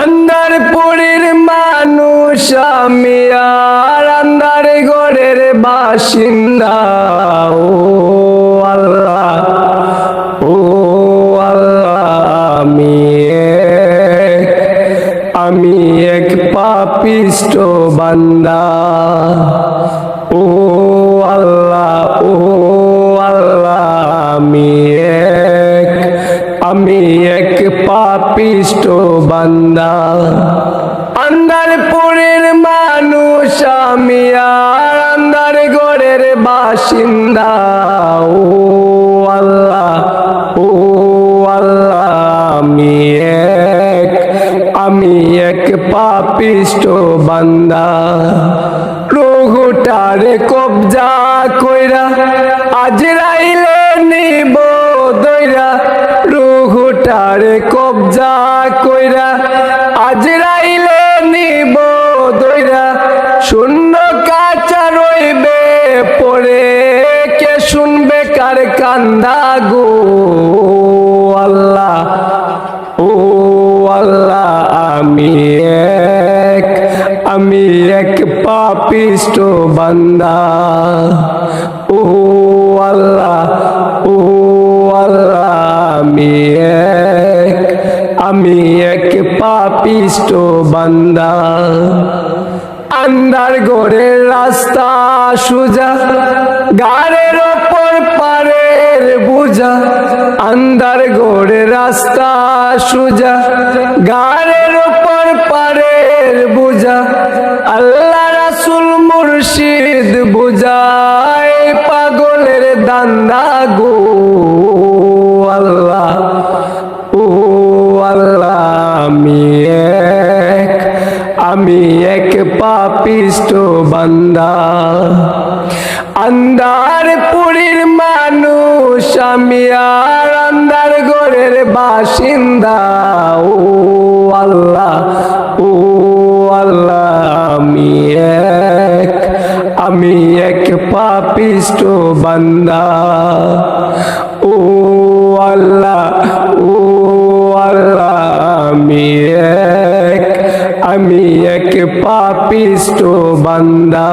আন্দারপুরের মানুষ আমি আর আন্দার গড়ের বাসিন্দা। ও আল্লাহ ও আল্লাহ, আমি আমি এক পাপিষ্ট বান্দা। ও আল্লাহ ও আল্লাহ, আমি এক, আমি পাপিষ্ট বান্দা। আন্দারপুরের মানুষ আমি আর আন্দার গড়ের বাসিন্দা। ও আল্লাহ ও আল্লাহ, আমি এক আমি এক পাপিষ্ট বান্দা। রঘুটারে কবজা কইরা আজরাইলে কইরা আজরাইলে নিব দইরা। শূন্য কাচা রইবে পরে, কে শুনবে কার কান্দা গো? আল্লাহ, ও আল্লাহ, আমি এক আমি এক পাপিষ্ট বান্দা। ও আল্লাহ, ও আমি এক পাপিষ্ট বান্দা। আন্দার গোড়ের রাস্তা সুজা গাড়ের ওপর পারের বুঝা। আন্দার গোড়ের রাস্তা সুজা গাড়ের ওপর পারের বুঝা। আল্লাহ রাসুল মুর্শিদ বুঝায় পাগলের দান্দা গো। আমি এক পাপিষ্ট বান্দা। আন্দার পুরীর মানুষ, আমি আর আন্দার গোরের বাসিন্দা। ও আল্লাহ ও আল্লাহ, আমি এক আমি এক পাপিষ্ট বান্দা। ও আল্লাহ ও আল্লাহ, আমি এক, আমি পাপিষ্ট বান্দা।